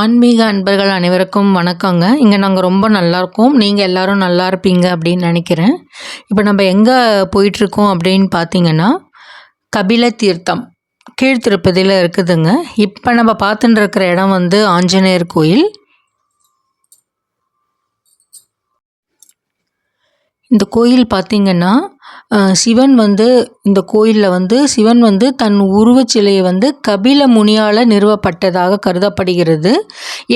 ஆன்மீக அன்பர்கள் அனைவருக்கும் வணக்கங்க. இங்கே நாங்கள் ரொம்ப நல்லா இருக்கோம். நீங்கள் எல்லாரும் நல்லா இருப்பீங்க அப்படின்னு நினைக்கிறேன். இப்போ நம்ம எங்கே போயிட்டுருக்கோம் அப்படின்னு பார்த்தீங்கன்னா கபில தீர்த்தம் கீழ்த்திருப்பதியில் இருக்குதுங்க. இப்போ நம்ம பார்த்துட்டு இருக்கிற இடம் வந்து ஆஞ்சநேயர் கோயில். இந்த கோயில் பார்த்திங்கன்னா சிவன் வந்து இந்த கோயிலில் வந்து சிவன் வந்து தன் உருவச் சிலையை வந்து கபில முனியால் நிறுவப்பட்டதாக கருதப்படுகிறது.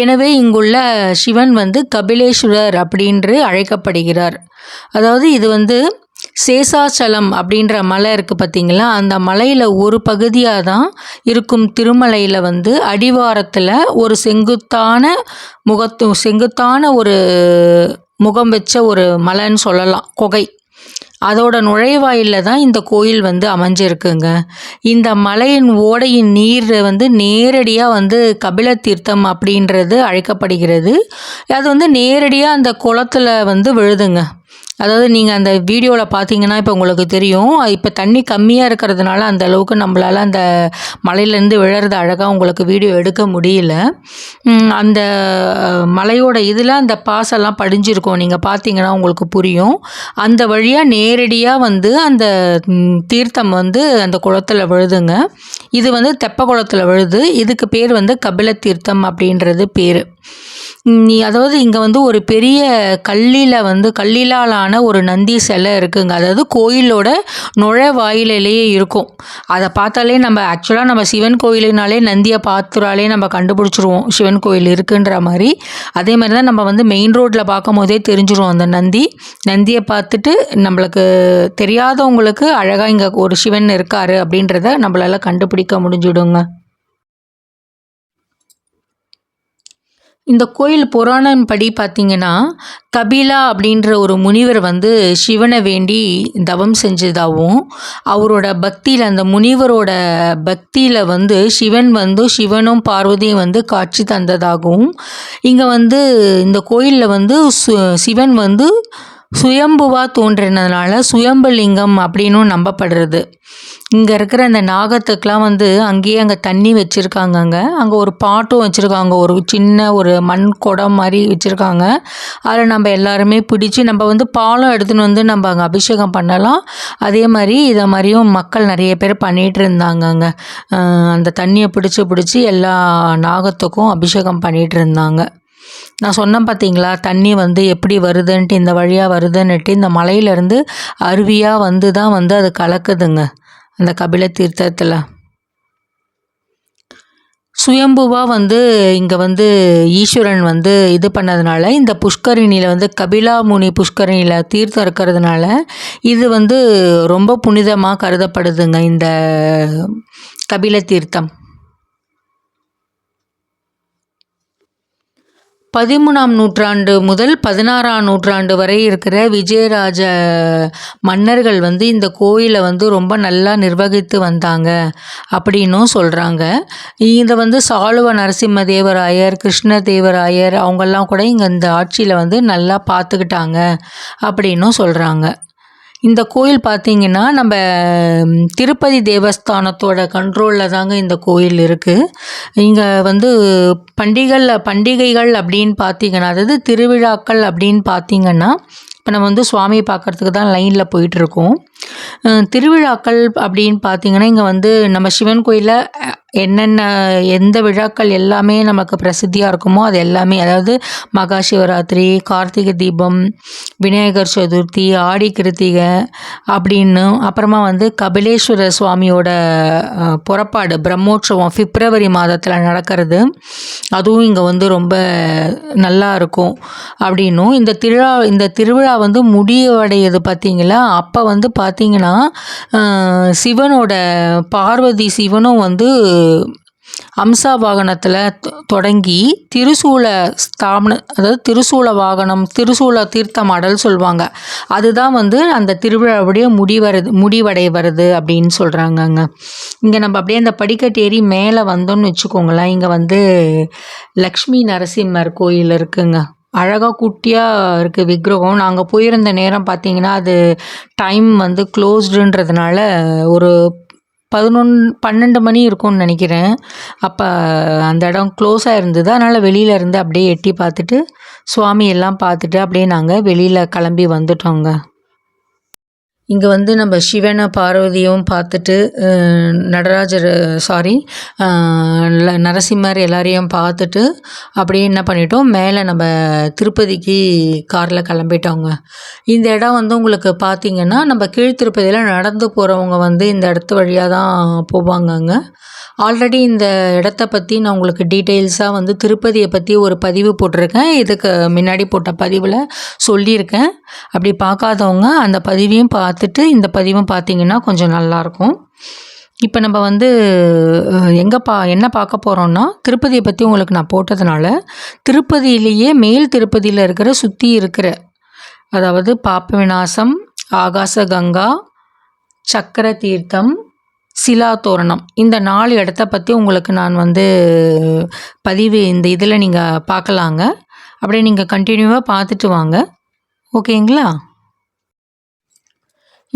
எனவே இங்குள்ள சிவன் வந்து கபிலேஸ்வரர் அப்படின்று அழைக்கப்படுகிறார். அதாவது இது வந்து சேசாச்சலம் அப்படின்ற மலை இருக்குது பார்த்தீங்களா அந்த மலையில் ஒரு பகுதியாக தான் இருக்கும் திருமலையில் வந்து அடிவாரத்தில் ஒரு செங்குத்தான முகத்து செங்குத்தான ஒரு முகம் வச்ச ஒரு மலைன்னு சொல்லலாம் குகை. அதோட நுழைவாயிலில் தான் இந்த கோயில் வந்து அமைஞ்சிருக்குங்க. இந்த மலையின் ஓடையின் நீர் வந்து நேரடியாக வந்து கபில தீர்த்தம் அப்படின்றது அழைக்கப்படுகிறது. அது வந்து நேரடியாக அந்த குளத்தில் வந்து விழுதுங்க. அதாவது நீங்கள் அந்த வீடியோவில் பார்த்தீங்கன்னா இப்போ உங்களுக்கு தெரியும். இப்போ தண்ணி கம்மியாக இருக்கிறதுனால அந்த அளவுக்கு நம்மளால் அந்த மலையிலேருந்து விழறது அழகாக உங்களுக்கு வீடியோ எடுக்க முடியல. அந்த மலையோட இதில் அந்த பாசெல்லாம் படிஞ்சிருக்கும். நீங்கள் பார்த்தீங்கன்னா உங்களுக்கு புரியும். அந்த வழியாக நேரடியாக வந்து அந்த தீர்த்தம் வந்து அந்த குளத்தில் விழுதுங்க. இது வந்து தெப்ப குளத்தில் விழுது. இதுக்கு பேர் வந்து கபில தீர்த்தம் அப்படின்றது பேர். நீ அதாவது இங்கே வந்து ஒரு பெரிய கல்லில் வந்து கல்லிலாலான ஒரு நந்தி சிலை இருக்குங்க. அதாவது கோயிலோட நுழைவாயிலேயே இருக்கும். அதை பார்த்தாலே நம்ம ஆக்சுவலாக நம்ம சிவன் கோயிலுனாலே நந்தியை பார்த்துறாலே நம்ம கண்டுபிடிச்சிருவோம். சிவன் கோயில் இருக்குன்ற மாதிரி. அதே மாதிரி தான் நம்ம வந்து மெயின் ரோட்டில் பார்க்கும் போதே தெரிஞ்சிரும் அந்த நந்தி. நந்தியை பார்த்துட்டு நம்மளுக்கு தெரியாதவங்களுக்கு அழகாக இங்கே ஒரு சிவன் இருக்காரு அப்படின்றத நம்மளால கண்டுபிடிக்க முடிஞ்சிடுங்க. இந்த கோயில் புராணம் படி பார்த்தீங்கன்னா கபிலா அப்படின்ற ஒரு முனிவர் வந்து சிவனை வேண்டி தவம் செஞ்சதாகவும் அவரோட பக்தியில் அந்த முனிவரோட பக்தியில் வந்து சிவன் வந்து சிவனும் பார்வதியும் வந்து காட்சி தந்ததாகவும் இங்கே வந்து இந்த கோயிலில் வந்து சு சிவன் வந்து சுயம்புவாக தோன்றினதுனால சுயம்புலிங்கம் அப்படின்னும் நம்பப்படுறது. இங்கே இருக்கிற அந்த நாகத்துக்கெலாம் வந்து அங்கேயே அங்கே தண்ணி வச்சுருக்காங்க அங்கே. அங்கே ஒரு பாட்டும் வச்சுருக்காங்க. ஒரு சின்ன ஒரு மண் குடம் மாதிரி வச்சுருக்காங்க. அதில் நம்ம எல்லாருமே பிடிச்சி நம்ம வந்து பாலம் எடுத்துன்னு வந்து நம்ம அங்கே அபிஷேகம் பண்ணலாம். அதே மாதிரி இதை மாதிரியும் மக்கள் நிறைய பேர் பண்ணிகிட்டு இருந்தாங்க அங்கே. அந்த தண்ணியை பிடிச்சி பிடிச்சி எல்லா நாகத்துக்கும் அபிஷேகம் பண்ணிகிட்டு இருந்தாங்க. நான் சொன்னேன் பார்த்தீங்களா தண்ணி வந்து எப்படி வருதுன்ட்டு இந்த வழியாக வருதுன்னுட்டு இந்த மலையிலேருந்து அருவியாக வந்து தான் வந்து அது கலக்குதுங்க அந்த கபில தீர்த்தத்தில். சுயம்புவாக வந்து இங்கே வந்து ஈஸ்வரன் வந்து இது பண்ணதுனால இந்த புஷ்கரிணியில் வந்து கபிலா முனி புஷ்கரிணியில் தீர்த்தம் இருக்கிறதுனால இது வந்து ரொம்ப புனிதமாக கருதப்படுதுங்க இந்த கபில தீர்த்தம். பதிமூணாம் நூற்றாண்டு முதல் பதினாறாம் நூற்றாண்டு வரை இருக்கிற விஜயராஜ மன்னர்கள் வந்து இந்த கோயிலை வந்து ரொம்ப நல்லா நிர்வகித்து வந்தாங்க அப்படின்னும் சொல்கிறாங்க இதை வந்து சாளுவ நரசிம்ம தேவராயர் கிருஷ்ண தேவராயர் அவங்கெல்லாம் கூட இங்கே இந்த ஆட்சியில் வந்து நல்லா பார்த்துக்கிட்டாங்க அப்படின்னும் சொல்கிறாங்க இந்த கோயில் பார்த்திங்கன்னா நம்ம திருப்பதி தேவஸ்தானத்தோட கண்ட்ரோலில் தாங்க இந்த கோயில் இருக்குது இங்கே வந்து பண்டிகைகள் பண்டிகைகள் அப்படின்னு பார்த்தீங்கன்னா அதாவது திருவிழாக்கள் அப்படின்னு பார்த்திங்கன்னா இப்போ நம்ம வந்து சுவாமியை பார்க்கறதுக்கு தான் லைனில் போயிட்டுருக்கோம் திருவிழாக்கள் அப்படின்னு பார்த்திங்கன்னா இங்கே வந்து நம்ம சிவன் கோயிலில் என்னென்ன எந்த விழாக்கள் எல்லாமே நமக்கு பிரசித்தியாக இருக்குமோ அது எல்லாமே அதாவது மகா சிவராத்திரி கார்த்திகை தீபம் விநாயகர் சதுர்த்தி ஆடி கிருத்திகை அப்படின்னு அப்புறமா வந்து கபிலேஸ்வர சுவாமியோட புறப்பாடு பிரம்மோற்சவம் பிப்ரவரி மாதத்தில் நடக்கிறது. அதுவும் இங்கே வந்து ரொம்ப நல்லா இருக்கும் அப்படின்னும் இந்த திருவிழா இந்த திருவிழா வந்து முடிவடையுது பார்த்தீங்களா அப்போ வந்து பார்த்தீங்கன்னா சிவனோட பார்வதி சிவனும் வந்து அம்சா வாகனத்தில் தொடங்கி திருசூல ஸ்தாபன அதாவது திருசூல வாகனம் திருசூல தீர்த்தமாடல் சொல்லுவாங்க அதுதான் வந்து அந்த திருவிழாவுடைய முடிவருது முடிவடை வருது அப்படின்னு சொல்கிறாங்கங்க இங்கே நம்ம அப்படியே அந்த படிக்கட்டு ஏறி மேலே வந்தோம்னு வச்சுக்கோங்களேன். இங்கே வந்து லக்ஷ்மி நரசிம்மர் கோயில் இருக்குங்க. அழகாக குட்டியாக இருக்குது விக்கிரகம். நாங்கள் போயிருந்த நேரம் பார்த்தீங்கன்னா அது டைம் வந்து க்ளோஸ்டுன்றதுனால ஒரு பதினொன்று பன்னெண்டு மணி இருக்கும்னு நினைக்கிறேன். அப்போ அந்த இடம் க்ளோஸாக இருந்தது. அதனால் வெளியில் இருந்து அப்படியே எட்டி பார்த்துட்டு சுவாமி எல்லாம் பார்த்துட்டு அப்படியே நாங்கள் வெளியில் கிளம்பி வந்துட்டோங்க. இங்கே வந்து நம்ம சிவனை பார்வதியும் பார்த்துட்டு நடராஜர் சாரி நரசிம்மர் எல்லாரையும் பார்த்துட்டு அப்படியே என்ன பண்ணிட்டோம் மேலே நம்ம திருப்பதிக்கு காரில் கிளம்பிட்டோங்க. இந்த இடம் வந்து உங்களுக்கு பார்த்திங்கன்னா நம்ம கீழ் திருப்பதியில் நடந்து போகிறவங்க வந்து இந்த இடத்து வழியாக தான் போவாங்கங்க. ஆல்ரெடி இந்த இடத்த பற்றி நான் உங்களுக்கு டீட்டெயில்ஸாக வந்து திருப்பதியை பற்றி ஒரு பதிவு போட்டிருக்கேன். இதுக்கு முன்னாடி போட்ட பதிவில் சொல்லியிருக்கேன். அப்படி பார்க்காதவங்க அந்த பதிவையும் பார்த்துட்டு இந்த பதிவும் பார்த்தீங்கன்னா கொஞ்சம் நல்லாயிருக்கும். இப்போ நம்ம வந்து எங்கே பா என்ன பார்க்க போகிறோம்னா திருப்பதியை பற்றி உங்களுக்கு நான் போட்டதுனால திருப்பதியிலேயே மேல் திருப்பதியில் இருக்கிற சுற்றி இருக்கிற அதாவது பாப்ப விநாசம் ஆகாச கங்கா சக்கர தீர்த்தம் சிலா தோரணம் இந்த நாலு இடத்த பற்றி உங்களுக்கு நான் வந்து பதிவு இந்த இதில் நீங்கள் பார்க்கலாங்க. அப்படியே நீங்கள் கண்டினியூவாக பார்த்துட்டு வாங்க. ஓகேங்களா?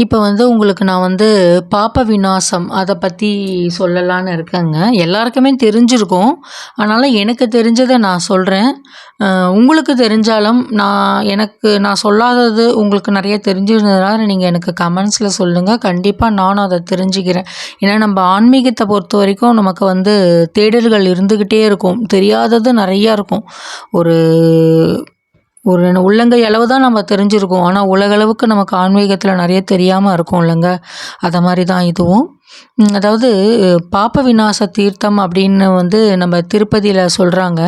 இப்போ வந்து உங்களுக்கு நான் வந்து பாப்ப விநாசம் அதை பற்றி சொல்லலான்னு இருக்கேங்க. எல்லாருக்குமே தெரிஞ்சிருக்கும். அதனால் எனக்கு தெரிஞ்சதை நான் சொல்கிறேன் உங்களுக்கு தெரிஞ்சாலும் நான் எனக்கு நான் சொல்லாதது உங்களுக்கு நிறைய தெரிஞ்சிருந்ததுனால நீங்கள் எனக்கு கமெண்ட்ஸில் சொல்லுங்கள் கண்டிப்பாக நானும் அதை தெரிஞ்சுக்கிறேன். ஏன்னா நம்ம ஆன்மீகத்தை பொறுத்த வரைக்கும் நமக்கு வந்து தேடல்கள் இருந்துக்கிட்டே இருக்கும். தெரியாதது நிறையா இருக்கும். ஒரு ஒரு உள்ளங்கை அளவு தான் நம்ம தெரிஞ்சிருக்கோம். ஆனால் உலகளவுக்கு நமக்கு ஆன்மீகத்தில் நிறைய தெரியாமல் இருக்கும் இல்லைங்க அதை மாதிரி தான் இதுவும். அதாவது பாப்ப விநாச தீர்த்தம் அப்படின்னு வந்து நம்ம திருப்பதியில் சொல்கிறாங்க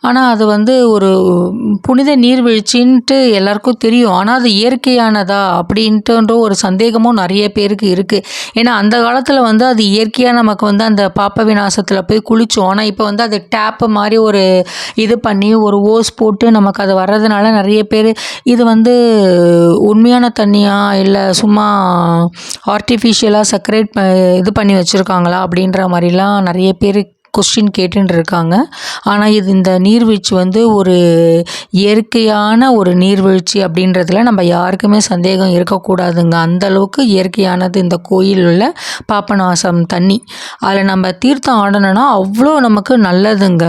ஆனால் அது வந்து ஒரு புனித நீர்வீழ்ச்சின்ட்டு எல்லாருக்கும் தெரியும். ஆனால் அது இயற்கையானதா அப்படின்ட்டுன்ற ஒரு சந்தேகமும் நிறைய பேருக்கு இருக்குது ஏன்னா அந்த காலத்தில் வந்து அது இயற்கையாக நமக்கு வந்து அந்த பாப்ப விநாசத்தில் போய் குளித்தோம் ஆனால் இப்போ வந்து அது டேப்பு மாதிரி ஒரு இது பண்ணி ஒரு ஓஸ் போட்டு நமக்கு அது வர்றதுனால நிறைய பேர் இது வந்து உண்மையான தண்ணியா இல்லை சும்மா ஆர்டிஃபிஷியலாக சக்ரேட் இது பண்ணி வச்சுருக்காங்களா அப்படின்ற மாதிரிலாம் நிறைய பேர் கொஸ்டின் கேட்டுன்னு இருக்காங்க ஆனால் இது இந்த நீர்வீழ்ச்சி வந்து ஒரு இயற்கையான ஒரு நீர்வீழ்ச்சி அப்படின்றதுல நம்ம யாருக்குமே சந்தேகம் இருக்கக்கூடாதுங்க. அந்த அளவுக்கு இயற்கையானது இந்த கோயில் உள்ள பாப்பநாசம் தண்ணி. அதில் நம்ம தீர்த்தம் ஆடணும்னா அவ்வளோ நமக்கு நல்லதுங்க.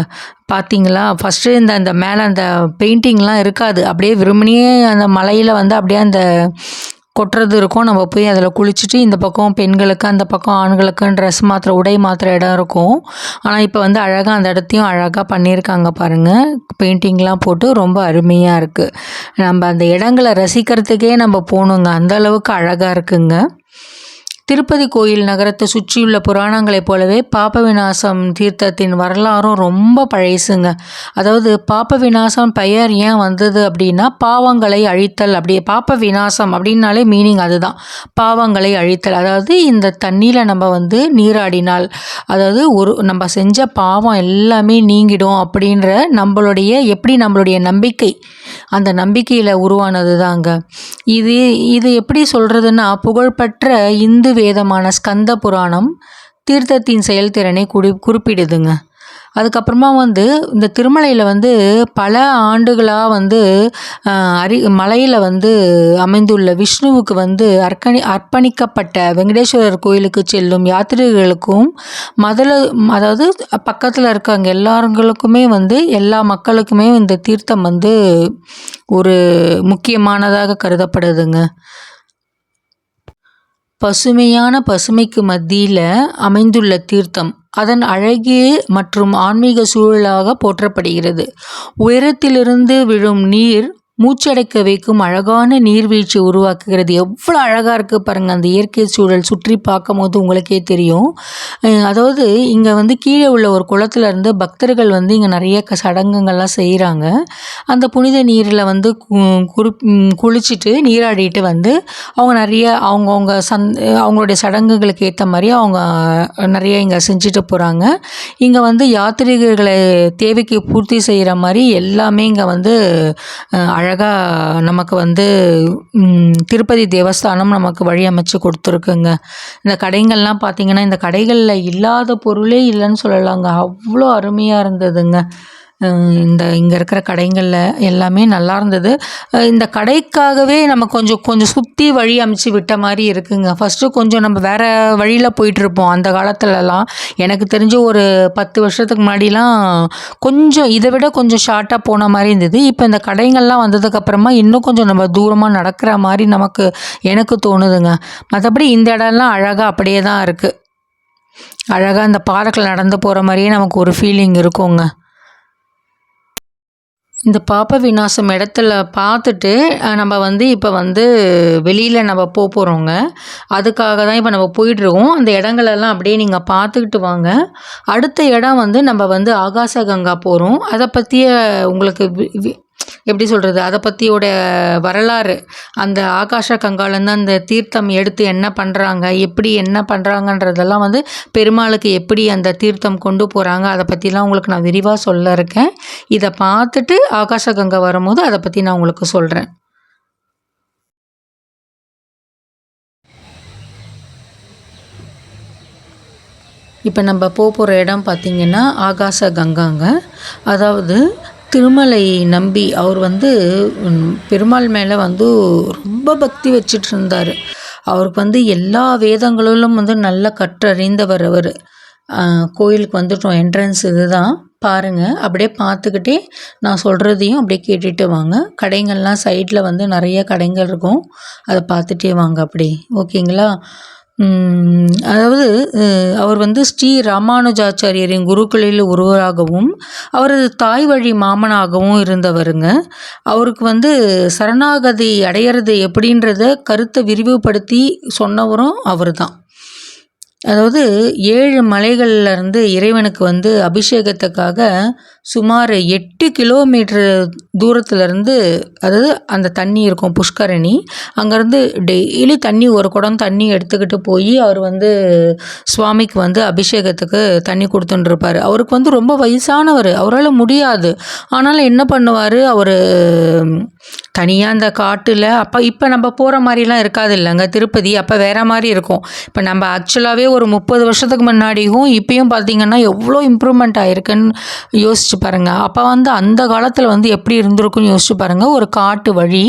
பார்த்தீங்களா ஃபஸ்ட்டு இந்த அந்த மேலே அந்த பெயிண்டிங்லாம் இருக்காது. அப்படியே விரும்பினியே அந்த மலையில் வந்து அப்படியே அந்த கொட்டுறது இருக்கும். நம்ம போய் அதில் குளிச்சுட்டு இந்த பக்கம் பெண்களுக்கு அந்த பக்கம் ஆண்களுக்குன்னு ட்ரெஸ் மாத்திர உடை மாத்திர இடம் இருக்கும். ஆனால் இப்போ வந்து அழகாக அந்த இடத்தையும் அழகாக பண்ணியிருக்காங்க பாருங்கள் பெயிண்டிங்லாம் போட்டு ரொம்ப அருமையாக இருக்குது நம்ம அந்த இடங்களை ரசிக்கிறதுக்கே நம்ம போகணுங்க. அந்த அளவுக்கு அழகாக இருக்குங்க. திருப்பதி கோயில் நகரத்தை சுற்றியுள்ள புராணங்களைப் போலவே பாபவிநாசம் தீர்த்தத்தின் வரலாறும் ரொம்ப பழையசுங்க அதாவது பாப்பவிநாசம் பெயர் ஏன் வந்தது அப்படின்னா பாவங்களை அழித்தல். அப்படி பாப்ப விநாசம் அப்படின்னாலே மீனிங் அதுதான். பாவங்களை அழித்தல். அதாவது இந்த தண்ணியில் நம்ம வந்து நீராடினால் அதாவது ஒரு நம்ம செஞ்ச பாவம் எல்லாமே நீங்கிடும் அப்படின்ற நம்மளுடைய எப்படி நம்மளுடைய நம்பிக்கை அந்த நம்பிக்கையில் உருவானது தாங்க இது இது எப்படி சொல்கிறதுன்னா புகழ்பெற்ற இந்து வேதமான ஸ்கந்த புராணம் தீர்த்தத்தின் செயல்திறனை குடி குறிப்பிடுதுங்க. அதுக்கப்புறமா வந்து இந்த திருமலையில் வந்து பல ஆண்டுகளாக வந்து அரி மலையில் வந்து அமைந்துள்ள விஷ்ணுவுக்கு வந்து அர்ப்பணி அர்ப்பணிக்கப்பட்ட வெங்கடேஸ்வரர் கோயிலுக்கு செல்லும் யாத்திரிகளுக்கும் முதல்ல அதாவது பக்கத்தில் இருக்கவங்க எல்லாருங்களுக்குமே வந்து எல்லா மக்களுக்குமே இந்த தீர்த்தம் வந்து ஒரு முக்கியமானதாக கருதப்படுதுங்க. பசுமையான பசுமைக்கு மத்தியில் அமைந்துள்ள தீர்த்தம். அதன் அழகிய மற்றும் ஆன்மீக சூழலாக போற்றப்படுகிறது. உயரத்திலிருந்து விழும் நீர் மூச்சடைக்க வைக்கும் அழகான நீர்வீழ்ச்சி உருவாக்குகிறது. எவ்வளோ அழகாக இருக்குது பாருங்கள் அந்த இயற்கை சூழல் சுற்றி பார்க்கும் போது உங்களுக்கே தெரியும். அதாவது இங்கே வந்து கீழே உள்ள ஒரு குளத்துல இருந்து பக்தர்கள் வந்து இங்கே நிறைய க சடங்குங்கள்லாம் செய்கிறாங்க அந்த புனித நீரில் வந்து குரு குளிச்சுட்டு நீராடிட்டு வந்து அவங்க நிறைய அவங்கவுங்க சந் அவங்களுடைய சடங்குகளுக்கு ஏற்ற மாதிரி அவங்க நிறைய இங்கே செஞ்சுட்டு போகிறாங்க இங்கே வந்து யாத்திரிகர்களை தேவைக்கு பூர்த்தி செய்கிற மாதிரி எல்லாமே இங்கே வந்து அழகாக நமக்கு வந்து திருப்பதி தேவஸ்தானம் நமக்கு வழி அமைச்சு கொடுத்துருக்குங்க. இந்த கடைங்கள்லாம் பார்த்திங்கன்னா இந்த கடைகளில் இல்லாத பொருளே இல்லைன்னு சொல்லலாங்க. அவ்வளோ அருமையாக இருந்ததுங்க. இந்த இங்கே இருக்கிற கடைங்களில் எல்லாமே நல்லா இருந்தது. இந்த கடைக்காகவே நம்ம கொஞ்சம் கொஞ்சம் சுற்றி வழி அமைச்சு விட்ட மாதிரி இருக்குங்க. ஃபஸ்ட்டு கொஞ்சம் நம்ம வேறு வழியில் போயிட்டுருப்போம் அந்த காலத்துலலாம். எனக்கு தெரிஞ்சு ஒரு பத்து வருஷத்துக்கு முன்னாடிலாம் கொஞ்சம் இதை விட கொஞ்சம் ஷார்ட்டாக போன மாதிரி இருந்தது. இப்போ இந்த கடைங்கள்லாம் வந்ததுக்கப்புறமா இன்னும் கொஞ்சம் நம்ம தூரமாக நடக்கிற மாதிரி நமக்கு எனக்கு தோணுதுங்க. மற்றபடி இந்த இடம்லாம் அழகாக அப்படியே தான் இருக்குது அழகாக அந்த பார்க்கில் நடந்து போகிற மாதிரியே நமக்கு ஒரு ஃபீலிங் இருக்குங்க. இந்த பாப்ப விநாசம் இடத்துல பார்த்துட்டு நம்ம வந்து இப்போ வந்து வெளியில் நம்ம போக போகிறோங்க அதுக்காக தான் இப்போ நம்ம போயிட்டுருக்கோம். அந்த இடங்களெல்லாம் அப்படியே நீங்கள் பார்த்துக்கிட்டு வாங்க. அடுத்த இடம் வந்து நம்ம வந்து ஆகாச கங்கா போகிறோம் அதை பற்றிய உங்களுக்கு எப்படி சொல்கிறது அதை பற்றியோட வரலாறு அந்த ஆகாஷ கங்காலேருந்து அந்த தீர்த்தம் எடுத்து என்ன பண்ணுறாங்க எப்படி என்ன பண்ணுறாங்கன்றதெல்லாம் வந்து பெருமாளுக்கு எப்படி அந்த தீர்த்தம் கொண்டு போகிறாங்க அதை பற்றிலாம் உங்களுக்கு நான் விரிவாக சொல்ல இருக்கேன். இதை பார்த்துட்டு ஆகாஷ கங்கை வரும்போது அதை பற்றி நான் உங்களுக்கு சொல்கிறேன் இப்போ நம்ம போக போகிற இடம் பார்த்திங்கன்னா ஆகாச கங்காங்க. அதாவது திருமலை நம்பி அவர் வந்து பெருமாள் மேலே வந்து ரொம்ப பக்தி வச்சுட்டு இருந்தார் அவருக்கு வந்து எல்லா வேதங்களிலும் வந்து நல்ல கற்றறிந்தவர் அவர். கோயிலுக்கு வந்துட்டோம். என்ட்ரன்ஸ் இது தான் பாருங்கள் அப்படியே பார்த்துக்கிட்டே நான் சொல்கிறதையும் அப்படியே கேட்டுட்டு வாங்க. கடைங்கள்லாம் சைடில் வந்து நிறைய கடைங்கள் இருக்கும். அதை பார்த்துட்டே வாங்க அப்படி. ஓகேங்களா? அதாவது அவர் வந்து ஸ்ரீ ராமானுஜாச்சாரியரின் குருக்களில் ஒருவராகவும் அவரது தாய் வழி மாமனாகவும் இருந்தவருங்க. அவருக்கு வந்து சரணாகதி அடையிறது எப்படின்றத கருத்தை விரிவுபடுத்தி சொன்னவரும் அவர் தான் அதாவது ஏழு மலைகள்லேருந்து இறைவனுக்கு வந்து அபிஷேகத்துக்காக சுமார் எட்டு கிலோமீட்டர் தூரத்துலேருந்து அதாவது அந்த தண்ணி இருக்கும் புஷ்கரணி அங்கேருந்து டெய்லி தண்ணி ஒரு குடம் தண்ணி எடுத்துக்கிட்டு போய் அவர் வந்து சுவாமிக்கு வந்து அபிஷேகத்துக்கு தண்ணி கொடுத்துட்டுருப்பார் அவருக்கு வந்து ரொம்ப வயசானவர் அவரால் முடியாது. ஆனாலும் என்ன பண்ணுவார்? அவர் தனியாக அந்த காட்டில் அப்போ இப்போ நம்ம போகிற மாதிரிலாம் இருக்காது இல்லைங்க திருப்பதி அப்போ வேறு மாதிரி இருக்கும். இப்போ நம்ம ஆக்சுவலாகவே ஒரு முப்பது வருஷத்துக்கு முன்னாடியும் இப்பயும் பார்த்திங்கன்னா எவ்வளோ இம்ப்ரூவ்மெண்ட் ஆகிருக்குன்னு யோசிச்சு பாருங்கள் அப்போ வந்து அந்த காலத்தில் வந்து எப்படி இருந்திருக்குன்னு யோசிச்சு பாருங்கள் ஒரு காட்டு வழி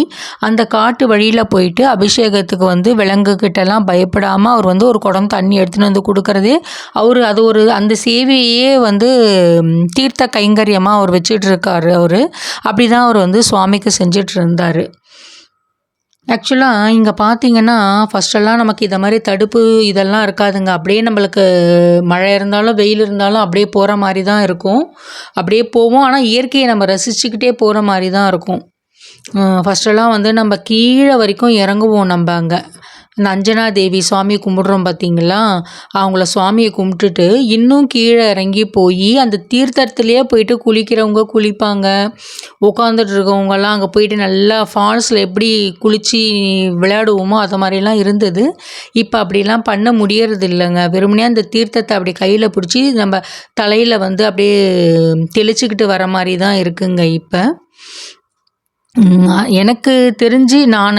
அந்த காட்டு வழியில் போயிட்டு அபிஷேகத்துக்கு வந்து விலங்குக்கிட்டலாம் பயப்படாமல் அவர் வந்து ஒரு குடம் தண்ணி எடுத்துகிட்டு வந்து கொடுக்குறதே. அவர் அது ஒரு அந்த சேவையே வந்து தீர்த்த கைங்கரியமாக அவர் வச்சுட்டு இருக்காரு அவர். அப்படி தான் அவர் வந்து சுவாமிக்கு செஞ்சிட்டு இருந்தார் ஆக்சுவலாக இங்கே பார்த்தீங்கன்னா ஃபஸ்ட்டெல்லாம் நமக்கு இதை மாதிரி தடுப்பு இதெல்லாம் இருக்காதுங்க. அப்படியே நம்மளுக்கு மழை இருந்தாலும் வெயில் இருந்தாலும் அப்படியே போகிற மாதிரி தான் இருக்கும். அப்படியே போவோம். ஆனால் இயற்கையை நம்ம ரசிச்சுக்கிட்டே போகிற மாதிரி தான் இருக்கும். ஃபஸ்ட்டெல்லாம் வந்து நம்ம கீழே வரைக்கும் இறங்குவோம் நம்ம அங்கே. இந்த அஞ்சனா தேவி சுவாமி கும்பிட்றோம் பார்த்தீங்களா அவங்கள சுவாமியை கும்பிட்டுட்டு இன்னும் கீழே இறங்கி போய் அந்த தீர்த்தத்துலேயே போயிட்டு குளிக்கிறவங்க குளிப்பாங்க. உட்காந்துட்டு இருக்கவங்கலாம் அங்கே போயிட்டு நல்லா ஃபால்ஸில் எப்படி குளித்து விளையாடுவோமோ அது மாதிரிலாம் இருந்தது. இப்போ அப்படிலாம் பண்ண முடியறது இல்லைங்க. வெறுமனே அந்த தீர்த்தத்தை அப்படி கையில் பிடிச்சி நம்ம தலையில் வந்து அப்படியே தெளிச்சுக்கிட்டு வர மாதிரி தான் இருக்குங்க இப்போ. எனக்கு தெரிஞ்சு நான்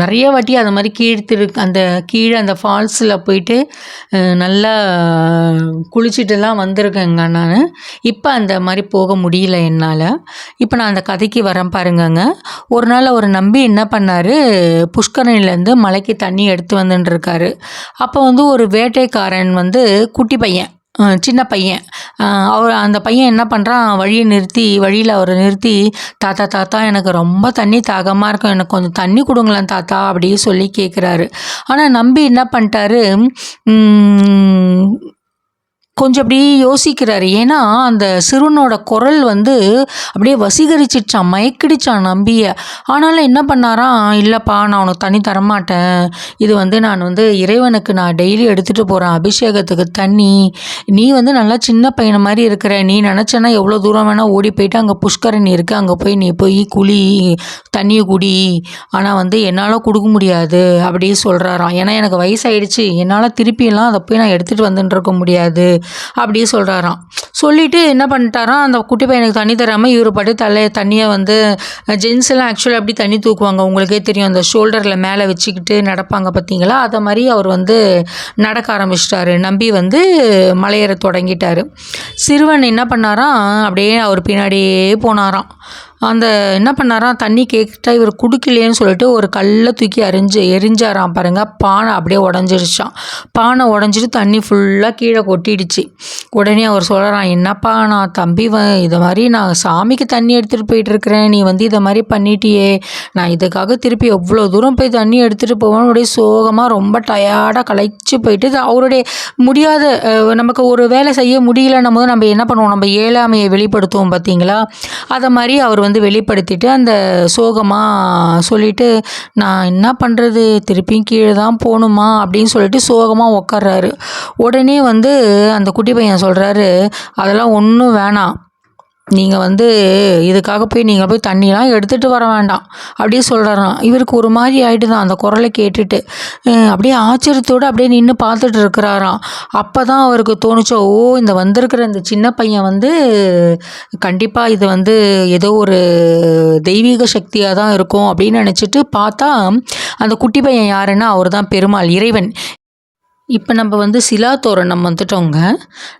நிறைய வாட்டி அது மாதிரி கீழ்த்திரு அந்த கீழே அந்த ஃபால்ஸில் போயிட்டு நல்லா குளிச்சுட்டுலாம் வந்திருக்கேங்க நான். இப்போ அந்த மாதிரி போக முடியல என்னால். இப்போ நான் அந்த கதைக்கு வரேன் பாருங்கங்க. ஒரு நாள் அவர் நம்பி என்ன பண்ணார் புஷ்கரணிலேருந்து மலைக்கு தண்ணி எடுத்து வந்துட்டுருக்காரு அப்போ வந்து ஒரு வேட்டைக்காரன் வந்து குட்டி பையன். சின்ன பையன். அவர் அந்த பையன் என்ன பண்ணுறான் வழியை நிறுத்தி வழியில் அவரை நிறுத்தி தாத்தா தாத்தா எனக்கு ரொம்ப தண்ணி தாகமாக இருக்கும். எனக்கு கொஞ்சம் தண்ணி கொடுங்களேன் தாத்தா அப்படின்னு சொல்லி கேட்குறாரு ஆனால் நம்பி என்ன பண்ணிட்டாரு? கொஞ்சம் அப்படி யோசிக்கிறாரு. ஏன்னா அந்த சிறுவனோட குரல் வந்து அப்படியே வசீகரிச்சிச்சான் மயக்கிடிச்சான் நம்பிய. ஆனாலும் என்ன பண்ணாராம் இல்லைப்பா நான் உனக்கு தண்ணி தரமாட்டேன். இது வந்து நான் வந்து இறைவனுக்கு நான் டெய்லி எடுத்துகிட்டு போகிறேன் அபிஷேகத்துக்கு தண்ணி. நீ வந்து நல்லா சின்ன பையனை மாதிரி இருக்கிற. நீ நினச்சேன்னா எவ்வளோ தூரம் வேணால் ஓடி போயிட்டு அங்கே புஷ்கரணி இருக்குது அங்கே போய் நீ போய் குழி தண்ணியை குடி. ஆனால் வந்து என்னால் கொடுக்க முடியாது அப்படியே சொல்கிறாராம் ஏன்னா எனக்கு வயசாயிடுச்சு. என்னால் திருப்பியெல்லாம் அதை போய் நான் எடுத்துகிட்டு வந்துட்டு இருக்க முடியாது. அப்படி சொல்கிறாராம் சொல்லிவிட்டு என்ன பண்ணிட்டாராம் அந்த குட்டி பையனுக்கு தண்ணி தராமல் இவர் பாட்டு தலை தண்ணியை வந்து ஜென்ஸ் எல்லாம் ஆக்சுவலாக அப்படி தண்ணி தூக்குவாங்க. உங்களுக்கே தெரியும் அந்த ஷோல்டரில் மேலே வச்சுக்கிட்டு நடப்பாங்க பார்த்தீங்களா? அதை மாதிரி அவர் வந்து நடக்க ஆரம்பிச்சிட்டாரு. நம்பி வந்து மலையேற தொடங்கிட்டார். சிறுவன் என்ன பண்ணாராம் அப்படியே அவர் பின்னாடியே போனாராம். அந்த என்ன பண்ணாராம் தண்ணி கேட்டா இவர் குடிக்கலையேன்னு சொல்லிட்டு ஒரு கல்லை தூக்கி அரிஞ்சு எரிஞ்சாராம் பாருங்கள் பானை அப்படியே உடஞ்சிருச்சான் பானை உடஞ்சிட்டு தண்ணி ஃபுல்லாக கீழே கொட்டிடுச்சு. உடனே அவர் சொல்கிறான் என்னப்பா நான் தம்பி வ இதை மாதிரி நான் சாமிக்கு தண்ணி எடுத்துகிட்டு போயிட்டுருக்கிறேன். நீ வந்து இதை மாதிரி பண்ணிட்டியே. நான் இதுக்காக திருப்பி எவ்வளோ தூரம் போய் தண்ணி எடுத்துகிட்டு போவேன் அப்படியே சோகமாக ரொம்ப டயர்டாக களைச்சி போயிட்டு அவருடைய முடியாத நமக்கு ஒரு வேலை செய்ய முடியலன்னும் போது நம்ம என்ன பண்ணுவோம்? நம்ம ஏழாமையை வெளிப்படுத்துவோம் பார்த்தீங்களா அதை மாதிரி அவர் வந்து வந்து வெளிப்படுத்திட்டு அந்த சோகமாக சொல்லிட்டு நான் என்ன பண்ணுறது திருப்பியும் கீழே தான் போகணுமா? அப்படின்னு சொல்லிட்டு சோகமாக உக்கார்றாரு. உடனே வந்து அந்த குட்டி பையன் சொல்கிறாரு அதெல்லாம் ஒன்றும் வேணாம். நீங்கள் வந்து இதுக்காக போய் நீங்கள் போய் தண்ணியெலாம் எடுத்துகிட்டு வர வேண்டாம். அப்படியே சொல்கிறாராம் இவருக்கு ஒரு மாதிரி ஆகிட்டு தான் அந்த குரலை கேட்டுட்டு. அப்படியே ஆச்சரியத்தோடு அப்படியே நின்று பார்த்துட்டு இருக்கிறாராம். அப்போ தான் அவருக்கு தோணுச்சோ ஓ இந்த வந்திருக்கிற இந்த சின்ன பையன் வந்து கண்டிப்பாக இது வந்து ஏதோ ஒரு தெய்வீக சக்தியாக தான் இருக்கும் அப்படின்னு நினச்சிட்டு பார்த்தா அந்த குட்டி பையன் யாருன்னா அவர் தான் பெருமாள் இறைவன். இப்போ நம்ம வந்து சிலா தோரணம் வந்துட்டோங்க.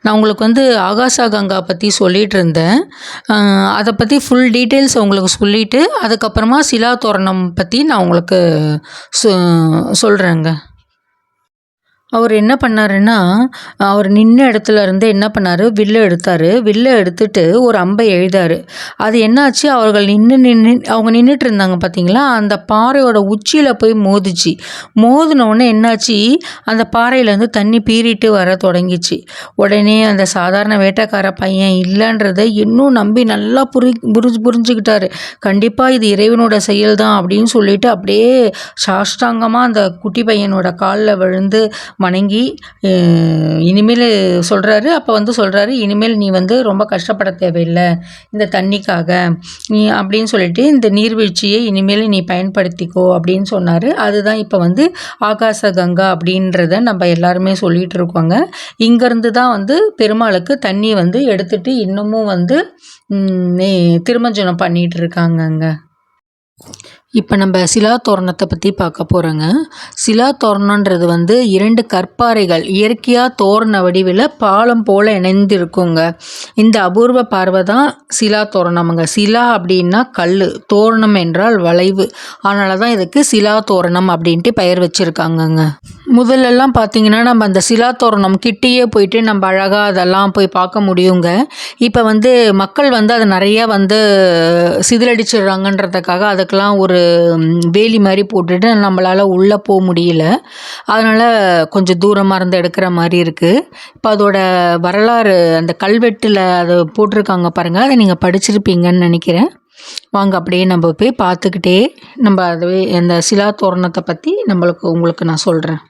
நான் உங்களுக்கு வந்து ஆகாசா கங்கா பற்றி சொல்லிகிட்டு இருந்தேன். அதை பற்றி ஃபுல் டீட்டெயில்ஸ் உங்களுக்கு சொல்லிவிட்டு அதுக்கப்புறமா சிலா தோரணம் பற்றி நான் உங்களுக்கு சொ சொல்கிறேங்க அவர் என்ன பண்ணாருன்னா அவர் நின்ன இடத்துல இருந்து என்ன பண்ணார்? வில்லை எடுத்தார். வில்லை எடுத்துட்டு ஒரு அம்பை எழுதாரு. அது என்னாச்சு? அவர்கள் நின்று நின்று அவங்க நின்றுட்டு இருந்தாங்க பார்த்தீங்களா அந்த பாறையோட உச்சியில் போய் மோதிச்சு. மோதினோடனே என்னாச்சு? அந்த பாறையிலேருந்து தண்ணி பீறிட்டு வர தொடங்கிச்சு. உடனே அந்த சாதாரண வேட்டைக்கார பையன் இல்லைன்றதை இன்னும் நம்பி நல்லா புரி புரிஞ்சு புரிஞ்சுக்கிட்டாரு. கண்டிப்பாக இது இறைவனோட செயல் தான் அப்படின்னு சொல்லிட்டு அப்படியே சாஷ்டாங்கமாக அந்த குட்டி பையனோட காலில் விழுந்து வணங்கி இனிமேல் சொல்கிறாரு அப்போ வந்து சொல்கிறாரு இனிமேல் நீ வந்து ரொம்ப கஷ்டப்பட தேவையில்லை இந்த தண்ணிக்காக நீ அப்படின்னு சொல்லிட்டு இந்த நீர்வீழ்ச்சியை இனிமேல் நீ பயன்படுத்திக்கோ அப்படின்னு சொன்னார். அதுதான் இப்போ வந்து ஆகாச கங்கா அப்படின்றத நம்ம எல்லாருமே சொல்லிகிட்டு இருக்கோங்க. இங்கேருந்து தான் வந்து பெருமாளுக்கு தண்ணி வந்து எடுத்துட்டு இன்னமும் வந்து திருமஞ்சனம் பண்ணிகிட்டு இருக்காங்கங்க. இப்போ நம்ம சிலா தோரணத்தை பற்றி பார்க்க போகிறோங்க சிலா தோரணன்றது வந்து இரண்டு கற்பாறைகள் இயற்கையாக தோரண வடிவில் பாலம் போல் இணைந்திருக்குங்க. இந்த அபூர்வ பார்வை தான் சிலா தோரணம்ங்க. சிலா அப்படின்னா கல் தோரணம் என்றால் வளைவு. அதனால தான் இதுக்கு சிலா தோரணம் அப்படின்ட்டு பெயர் வச்சுருக்காங்கங்க. முதல்லலாம் பார்த்தீங்கன்னா நம்ம அந்த சிலா தோரணம் கிட்டேயே போயிட்டு நம்ம அழகாக அதெல்லாம் போய் பார்க்க முடியுங்க. இப்போ வந்து மக்கள் வந்து அதை நிறைய வந்து சிதிலடிச்சிடுறாங்கன்றதுக்காக அதுக்கெல்லாம் ஒரு வேலி மாதிரி போட்டுட்டு நம்மளால் உள்ளே போக முடியல. அதனால் கொஞ்சம் தூரமாக இருந்து எடுக்கிற மாதிரி இருக்குது இப்போ அதோட வரலாறு அந்த கல்வெட்டில் அதை போட்டிருக்காங்க பாருங்கள் அதை நீங்கள் படிச்சிருப்பீங்கன்னு நினைக்கிறேன். வாங்க அப்படியே நம்ம போய் பார்த்துக்கிட்டே நம்ம அதுவே அந்த சிலா தோரணத்தை பற்றி நம்மளுக்கு உங்களுக்கு நான் சொல்கிறேன்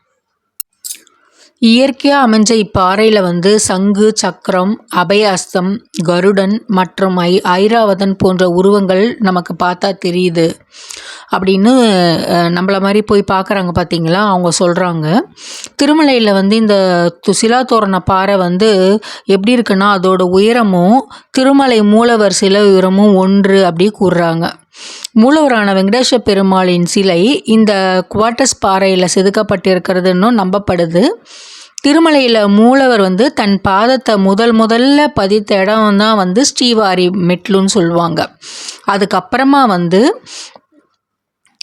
இயற்கையாக அமைஞ்ச இப்பாறையில் வந்து சங்கு சக்கரம் அபயாஸ்தம் கருடன் மற்றும் ஐ ஐராவதன் போன்ற உருவங்கள் நமக்கு பார்த்தா தெரியுது. அப்படின்னு நம்மள மாதிரி போய் பார்க்குறாங்க பார்த்தீங்களா? அவங்க சொல்கிறாங்க திருமலையில் வந்து இந்த துசிலா தோரண பாறை வந்து எப்படி இருக்குன்னா அதோட உயரமும் திருமலை மூலவர் சிலை உயரமும் ஒன்று அப்படி கூறுறாங்க. மூலவரான வெங்கடேஸ்வர பெருமாளின் சிலை இந்த குவாட்டஸ் பாறையில் செதுக்கப்பட்டிருக்கிறதுன்னும் நம்பப்படுது. திருமலையில் மூலவர் வந்து தன் பாதத்தை முதல் முதல்ல பதித்த இடம் தான் வந்து ஸ்ரீவாரி மெட்லுன்னு சொல்லுவாங்க. அதுக்கப்புறமா வந்து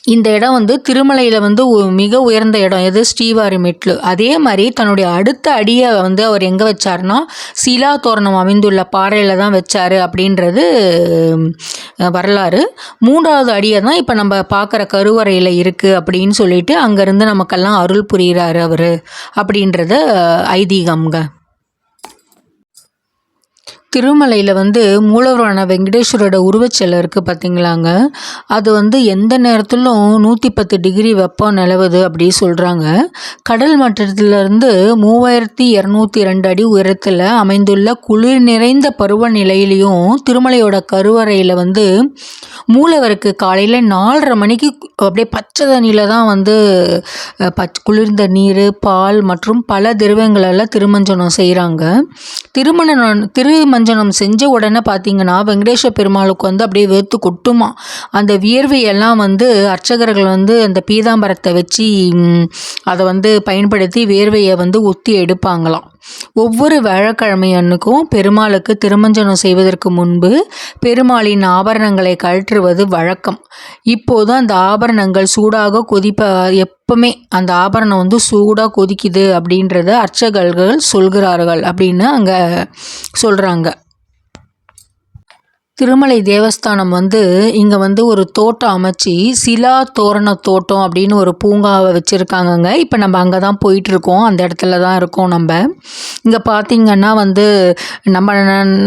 இந்த இடம் வந்து திருமலையில் வந்து மிக உயர்ந்த இடம். எது? ஸ்ரீவாரி மெட்லு. அதே மாதிரி தன்னுடைய அடுத்த அடியை வந்து அவர் எங்கே வச்சார்னா சிலா தோரணம் அமைந்துள்ள பாறையில் தான் வச்சார் அப்படின்றது வரலாறு. மூன்றாவது அடியை தான் இப்போ நம்ம பார்க்குற கருவறையில் இருக்குது அப்படின்னு சொல்லிட்டு அங்கேருந்து நமக்கெல்லாம் அருள் புரிகிறாரு அவர் அப்படின்றத ஐதீகம்ங்க. திருமலையில் வந்து மூலவரான வெங்கடேஸ்வரோட உருவச்சிலை இருக்குது பார்த்தீங்களாங்க அது வந்து எந்த நேரத்திலும் நூற்றி பத்து டிகிரி வெப்பம் நிலவுது அப்படி சொல்கிறாங்க கடல் மட்டத்திலிருந்து மூவாயிரத்தி இரநூத்தி ரெண்டு அடி உயரத்தில் அமைந்துள்ள குளிர் நிறைந்த பருவநிலையிலையும் திருமலையோட கருவறையில் வந்து மூலவருக்கு காலையில் நாலரை மணிக்கு அப்படியே பச்சை தண்ணியில் தான் வந்து பச் குளிர்ந்த நீர் பால் மற்றும் பல திரவங்களெல்லாம் திருமஞ்சனம் செய்கிறாங்க திருமணம் திருமஞ்சனம் செஞ்ச உடனே பார்த்தீங்கன்னா வெங்கடேஸ்வர பெருமாளுக்கு வந்து அப்படியே வேர்த்து கொட்டுமா. அந்த வியர்வையெல்லாம் வந்து அர்ச்சகர்கள் வந்து அந்த பீதாம்பரத்தை வச்சு அதை வந்து பயன்படுத்தி வேர்வையை வந்து ஒத்தி எடுப்பாங்களாம். ஒவ்வொரு வியாழக்கிழமை அன்னுக்கும் பெருமாளுக்கு திருமஞ்சனம் செய்வதற்கு முன்பு பெருமாளின் ஆபரணங்களை கழற்றுவது வழக்கம். இப்போது அந்த ஆபரணங்கள் சூடாக கொதிப்ப எப்பவுமே அந்த ஆபரணம் வந்து சூடாக கொதிக்குது அப்படின்றத அர்ச்சகர்கள் சொல்கிறார்கள் அப்படின்னு அங்கே சொல்கிறாங்க திருமலை தேவஸ்தானம் வந்து இங்கே வந்து ஒரு தோட்டம் அமைச்சு சிலா தோரண தோட்டம் அப்படின்னு ஒரு பூங்காவை வச்சுருக்காங்கங்க. இப்போ நம்ம அங்கே தான் போயிட்டுருக்கோம். அந்த இடத்துல தான் இருக்கோம் நம்ம. இங்கே பார்த்திங்கன்னா வந்து நம்ம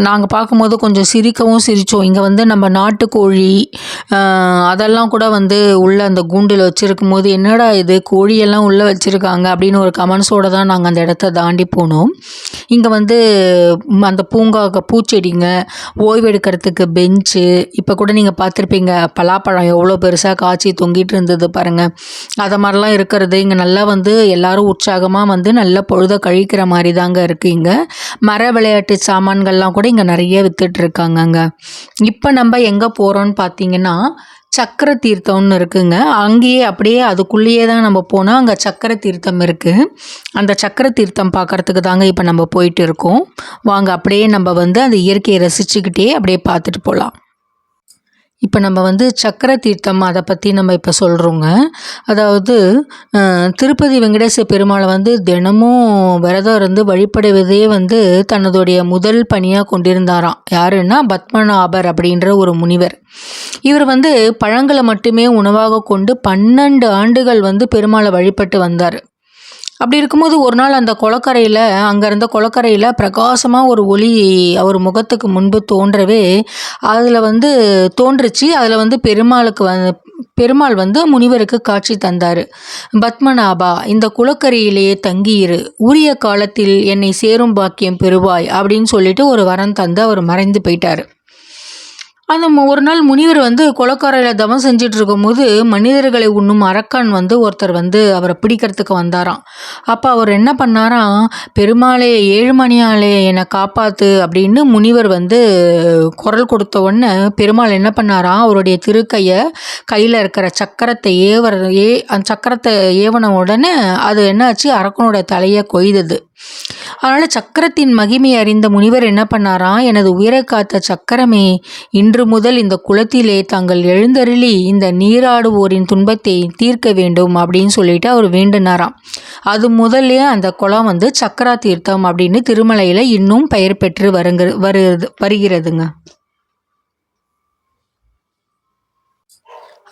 நாங்கள் பார்க்கும்போது கொஞ்சம் சிரிக்கவும் சிரித்தோம் இங்கே வந்து நம்ம நாட்டுக்கோழி அதெல்லாம் கூட வந்து உள்ளே அந்த கூண்டில் வச்சுருக்கும் போது என்னடா இது? கோழியெல்லாம் உள்ளே வச்சுருக்காங்க அப்படின்னு ஒரு கமெண்ட்ஸோடு தான் நாங்கள் அந்த இடத்த தாண்டி போனோம். இங்கே வந்து அந்த பூங்காவுக்கு பூச்செடிங்க ஓய்வெடுக்கிறதுக்கு பெஞ்சு இப்போ கூட நீங்கள் பார்த்துருப்பீங்க பலாப்பழம் எவ்வளோ பெருசாக காய்ச்சி தொங்கிட்டு இருந்தது பாருங்கள் அதை மாதிரிலாம் இருக்கிறது இங்கே நல்லா வந்து எல்லோரும் உற்சாகமாக வந்து நல்ல பொழுத கழிக்கிற மாதிரி தாங்க இருக்குது இங்கே. மர விளையாட்டு சாமான்கள்லாம் கூட இங்கே நிறைய விற்றுட்ருக்காங்கங்க இப்போ நம்ம எங்கே போகிறோன்னு பார்த்தீங்கன்னா சக்கர தீர்த்தம்னு இருக்குங்க. அங்கேயே அப்படியே அதுக்குள்ளேயே தான் நம்ம போனால் அங்கே சக்கர தீர்த்தம் இருக்குது அந்த சக்கர தீர்த்தம் பார்க்குறதுக்கு தாங்க இப்போ நம்ம போயிட்டு இருக்கோம். வாங்க அப்படியே நம்ம வந்து அந்த இயற்கையை ரசிச்சுக்கிட்டே அப்படியே பார்த்துட்டு போகலாம் இப்போ நம்ம வந்து சக்கர தீர்த்தம் அதை பற்றி நம்ம இப்போ சொல்கிறோங்க அதாவது திருப்பதி வெங்கடேச பெருமாளை வந்து தினமும் விரதம் இருந்து வழிபடுவதே வந்து தனதுடைய முதல் பணியாக கொண்டிருந்தாராம். யாருன்னா பத்மநாபர் அப்படின்ற ஒரு முனிவர். இவர் வந்து பழங்களை மட்டுமே உணவாக கொண்டு பன்னெண்டு ஆண்டுகள் வந்து பெருமாளை வழிபட்டு வந்தார். அப்படி இருக்கும்போது ஒரு நாள் அந்த குளக்கரையில் அங்கே இருந்த குளக்கரையில் பிரகாசமாக ஒரு ஒளி அவர் முகத்துக்கு முன்பு தோன்றவே அதில் வந்து தோன்றுச்சு. அதில் வந்து பெருமாளுக்கு வந்து பெருமாள் வந்து முனிவருக்கு காட்சி தந்தார். பத்மநாபா இந்த குளக்கரையிலேயே தங்கியிரு. உரிய காலத்தில் என்னை சேரும் பாக்கியம் பெறுவாய் அப்படின்னு சொல்லிட்டு ஒரு வரம் தந்து அவர் மறைந்து போயிட்டார். அந்த ஒரு நாள் முனிவர் வந்து குளக்கரையில் தவம் செஞ்சுட்டு இருக்கும்போது மனிதர்களை உண்ணும் அரக்கான் வந்து ஒருத்தர் வந்து அவரை பிடிக்கிறதுக்கு வந்தாராம். அப்போ அவர் என்ன பண்ணாராம்? பெருமாளே ஏழு மணியாலே என்னை காப்பாத்து அப்படின்னு முனிவர் வந்து குரல் கொடுத்த உடனே பெருமாள் என்ன பண்ணாராம்? அவருடைய திருக்கையை கையில் இருக்கிற சக்கரத்தை ஏவர ஏ அந்த சக்கரத்தை ஏவன உடனே அது என்னாச்சு? அரக்கனோட தலையை கொய்தது. அதனால் சக்கரத்தின் மகிமை அறிந்த முனிவர் என்ன பண்ணாராம்? எனது உயிரை காத்த சக்கரமே இன்று முதல் இந்த குளத்திலே தாங்கள் எழுந்தருளி இந்த நீராடுவோரின் துன்பத்தை தீர்க்க வேண்டும் அப்படின்னு சொல்லிட்டு அவர் வேண்டினாராம். அது முதல்லே அந்த குளம் வந்து சக்கரா தீர்த்தம் அப்படின்னு திருமலையில் இன்னும் பெயர் பெற்று வருங்க வருகிறது வருகிறதுங்க.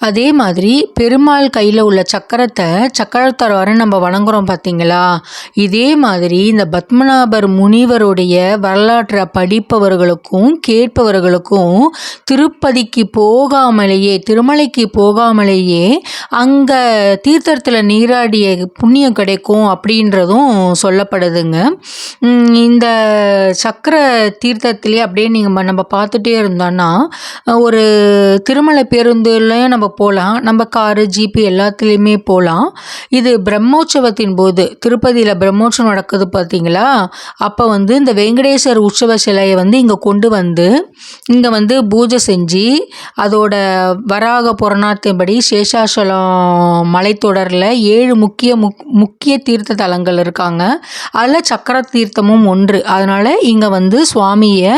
அதே மாதிரி பெருமாள் கையில் உள்ள சக்கரத்தை சக்கரத்தர் நம்ம வணங்குறோம் பார்த்தீங்களா இதே மாதிரி இந்த பத்மநாபர் முனிவருடைய வரலாற்றை படிப்பவர்களுக்கும் கேட்பவர்களுக்கும் திருப்பதிக்கு போகாமலேயே திருமலைக்கு போகாமலேயே அங்கே தீர்த்தத்தில் நீராடிய புண்ணியம் கிடைக்கும் அப்படின்றதும் சொல்லப்படுதுங்க. இந்த சக்கர தீர்த்தத்திலே அப்படியே நீங்கள் நம்ம பார்த்துட்டே இருந்தோன்னா ஒரு திருமலை பேருந்துலையும் நம்ம போகலாம் நம்ம காரு ஜிபி எல்லாத்துலேயுமே போகலாம் இது பிரம்மோற்சவத்தின் போது திருப்பதியில் பிரம்மோற்சவம் நடக்குது பார்த்தீங்களா அப்போ வந்து இந்த வெங்கடேஸ்வர் உற்சவ சிலையை வந்து இங்கே கொண்டு வந்து இங்கே வந்து பூஜை செஞ்சு அதோட வராக புறநாத்தின்படி சேஷாசலம் மலைத்தொடரில் ஏழு முக்கிய முக் முக்கிய தீர்த்த தலங்கள் இருக்காங்க. அதில் சக்கர தீர்த்தமும் ஒன்று. அதனால் இங்கே வந்து சுவாமியை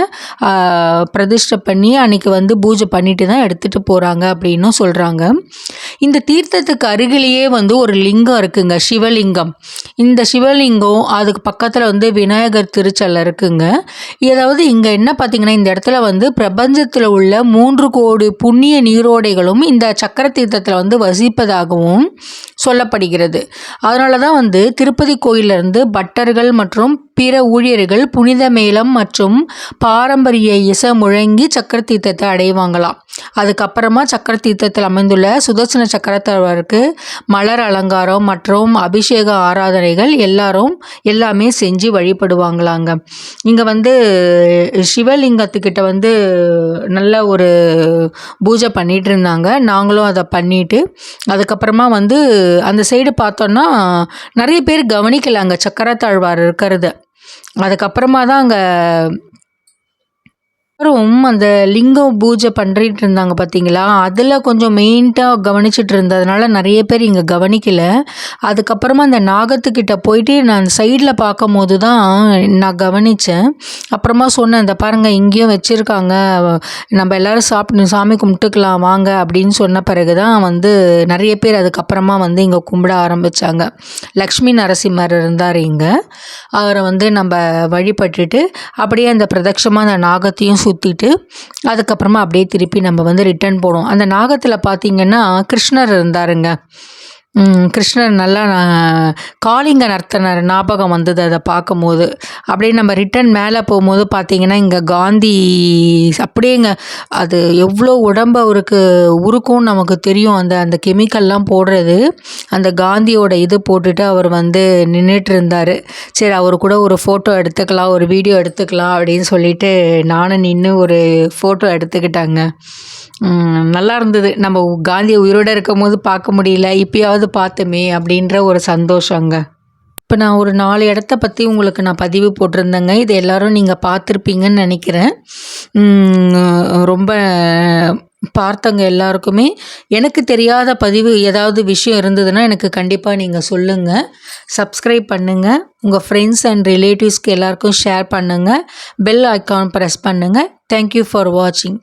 பிரதிஷ்டை பண்ணி அன்றைக்கி வந்து பூஜை பண்ணிட்டு தான் எடுத்துகிட்டு போகிறாங்க அப்படின்னும் சொல்கிறாங்க சொல்கிறாங்க இந்த தீர்த்தத்துக்கு அருகிலேயே வந்து ஒரு லிங்கம் இருக்குங்க சிவலிங்கம். இந்த சிவலிங்கம் அதுக்கு பக்கத்தில் வந்து விநாயகர் திருச்சல் இருக்குங்க. ஏதாவது இங்கே என்ன பார்த்தீங்கன்னா இந்த இடத்துல வந்து பிரபஞ்சத்தில் உள்ள மூன்று கோடி புண்ணிய நீரோடைகளும் இந்த சக்கர தீர்த்தத்தில் வந்து வசிப்பதாகவும் சொல்லப்படுகிறது. அதனால தான் வந்து திருப்பதி கோயிலிருந்து பட்டர்கள் மற்றும் பிற ஊழியர்கள் புனித மேளம் மற்றும் பாரம்பரிய இசை முழங்கி சக்கர தீர்த்தத்தை அடைவாங்களாம். அதுக்கப்புறமா சக்கர தீர்த்தத்தில் அமைந்துள்ள சுதர்சன சக்கரத்தவருக்கு மலர் அலங்காரம் மற்றும் அபிஷேக ஆராதனைகள் எல்லாரும் எல்லாமே செஞ்சு வழிபடுவாங்களாங்க. இங்கே வந்து சிவலிங்கத்துக்கிட்ட வந்து நல்ல ஒரு பூஜை பண்ணிகிட்டு இருந்தாங்க. நாங்களும் அதை பண்ணிட்டு அதுக்கப்புறமா வந்து அந்த சைடு பார்த்தோன்னா நிறைய பேர் கவனிக்கலாங்க. சக்கரத்தாழ்வார் இருக்கிறத. அதுக்கப்புறமா தான் அங்கே அப்புறம் அந்த லிங்கம் பூஜை பண்ணிட்டு இருந்தாங்க பார்த்தீங்களா அதில் கொஞ்சம் மெயின்ட்டாக கவனிச்சிட்டு இருந்ததுனால நிறைய பேர் இங்கே கவனிக்கல. அதுக்கப்புறமா அந்த நாகத்துக்கிட்ட போயிட்டு நான் அந்த சைடில் பார்க்கும் போது தான் நான் கவனித்தேன் அப்புறமா சொன்னேன் இந்த பாருங்கள் இங்கேயும் வச்சுருக்காங்க. நம்ம எல்லோரும் சாப்பிட்டு சாமி கும்பிட்டுக்கலாம் வாங்க. அப்படின்னு சொன்ன பிறகு தான் வந்து நிறைய பேர் அதுக்கப்புறமா வந்து இங்கே கும்பிட ஆரம்பித்தாங்க லக்ஷ்மி நரசிம்மர் இருந்தார் இங்கே. அவரை வந்து நம்ம வழிபட்டுட்டு அப்படியே அந்த பிரதட்சமாக அந்த நாகத்தையும் சுற்றிட்டு அதுக்கப்புறமா அப்படியே திருப்பி நம்ம வந்து ரிட்டர்ன் போனோம் அந்த நாகத்தில் பார்த்திங்கன்னா கிருஷ்ணர் இருந்தாருங்க. கிருஷ்ணர் நல்லா காளிங்க நர்த்தனர் ஞாபகம் வந்தது அதை பார்க்கும்போது. அப்படியே நம்ம ரிட்டன் மேலே போகும்போது பார்த்தீங்கன்னா இங்கே காந்தி அப்படியேங்க அது எவ்வளோ உடம்பு அவருக்கு உருக்கும்னு நமக்கு தெரியும். அந்த அந்த கெமிக்கல்லாம் போடுறது அந்த காந்தியோட இது போட்டுட்டு அவர் வந்து நின்றுட்டு இருந்தார் சரி அவர் கூட ஒரு ஃபோட்டோ எடுத்துக்கலாம் ஒரு வீடியோ எடுத்துக்கலாம் அப்படின்னு சொல்லிட்டு நானும் நின்று ஒரு ஃபோட்டோ எடுத்துக்கிட்டாங்க. நல்லா இருந்தது. நம்ம காந்தியை உயிரோடு இருக்கும் போது பார்க்க முடியல. இப்போயாவது பார்த்தோமே அப்படின்ற ஒரு சந்தோஷங்க. இப்போ நான் ஒரு நாலு இடத்த பற்றி உங்களுக்கு நான் பதிவு போட்டிருந்தேங்க. இது எல்லோரும் நீங்கள் பார்த்துருப்பீங்கன்னு நினைக்கிறேன். ரொம்ப பார்த்தவங்க எல்லாருக்குமே. எனக்கு தெரியாத பதிவு ஏதாவது விஷயம் இருந்ததுன்னா எனக்கு கண்டிப்பாக நீங்கள் சொல்லுங்கள் சப்ஸ்கிரைப் பண்ணுங்கள் உங்கள் ஃப்ரெண்ட்ஸ் அண்ட் ரிலேட்டிவ்ஸ்க்கு எல்லாருக்கும் ஷேர் பண்ணுங்கள் பெல் ஐக்கான் ப்ரெஸ் பண்ணுங்கள் தேங்க்யூ ஃபார் வாட்சிங்